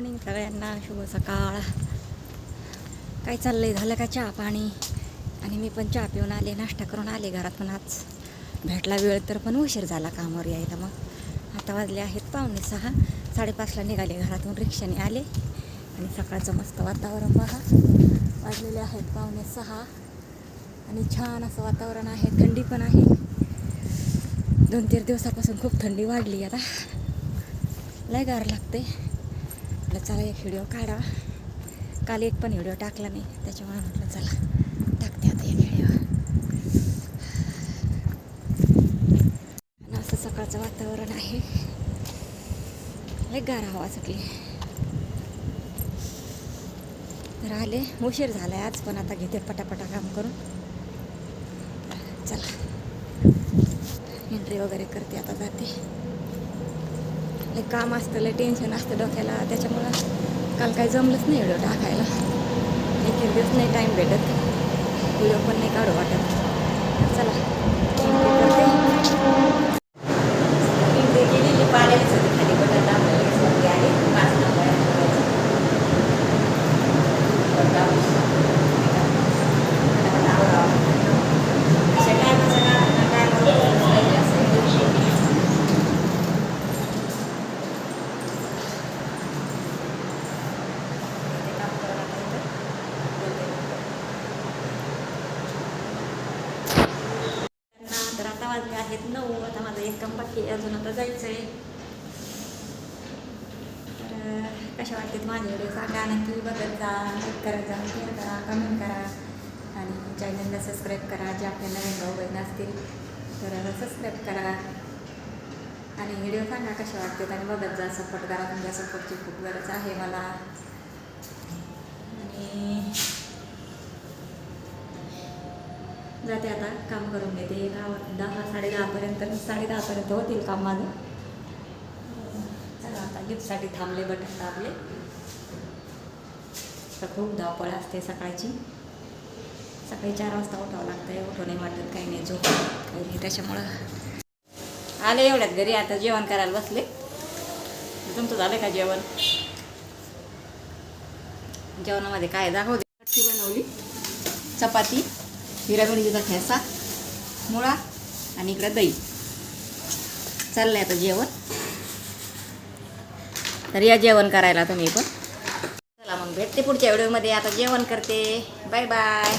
Morning सगळ्यांना शुभ सकाळ. काय चाललंय? झालं का चहा पाणी? आणि मी पण चहा पिऊन आले नाश्ता करून आले घरातून आज. भेटला वेळ तर पण उशीर झाला कामावर यायला मग. आता वाजले आहेत पाहुणे सहा. साडेपाचला निघाले घरातून रिक्षाने आले. आणि सकाळचं मस्त वातावरण बघा. वाजलेले आहेत पाहुणे सहा. आणि छान असं वातावरण आहे थंडी पण आहे. दोन तीन दिवसापासून खूप थंडी वाढली आता. लय गार लागते म्हटलं चला एक व्हिडिओ काढा. काल एक पण व्हिडिओ टाकला नाही त्याच्यामुळे म्हटलं चला टाकते आता एक व्हिडिओ. असं सकाळचं वातावरण आहे. लय गार हवा सगळी. तर आले उशीर झालाय आज पण आता घेते पटापटा काम करून. चला एंट्री वगैरे करते आता जाते. लय काम असतं लय टेन्शन असतं डोक्याला. त्याच्यामुळं काल काही जमलंच नाही व्हिडिओ टाकायला. एक एक दिवस नाही टाईम भेटत. व्हिडिओ पण नाही काढू वाटत. चला entry करते एंट्री केलेली पाण्याची होती खाली बटन दाबलं लगेच वरती आली पाच नंबर आहे बघायचं. बटन दाबलं. पटापट आवरावं. अशा टायमाचं काम ना टायमावर केलंच पाहिजे असं आहे. ते काम करून आता इथं बोलते. ना, तर आता वाजले आहेत नऊ. आता माझं एक काम बाकी अजून आता जायचं आहे तर कशा वाटतात माझे व्हिडिओ सांगा. नक्की बघत जा लाईक करत जा शेअर करा कमेंट करा. आणि चॅनलला सबस्क्राईब करा जे आपल्या नवीन भाऊ बहीण असतील. तर सबस्क्राईब करा. आणि व्हिडिओ सांगा कसे वाटतात. आणि बघत जा सपोर्ट करा. तुमच्या सपोर्टची खूप गरज आहे मला. जाते आता काम करून घेते. दहा दहा साडे दहापर्यंत साडे दहापर्यंत होतील काम माझं. चला आता लिफ्टसाठी थांबले बटन दाबले. तर खूप धावपळ असते सकाळची. सकाळी चार वाजता उठावं लागतं उठू नाही वाटत काही नाही झोप काही नाही. त्याच्यामुळं आले एवढ्यात घरी. आता जेवण करायला बसले. तुमचं झालं का जेवण? जेवणामध्ये काय दाखवते. बनवली. चपाती. हिरा मिरचीचा ठेसा मुळा आणि इकडं दही. चाललंय आता जेवण. तर या जेवण करायला तुम्ही पण. चला मग भेटते पुढच्या व्हिडिओमध्ये. आता जेवण करते. Bye bye.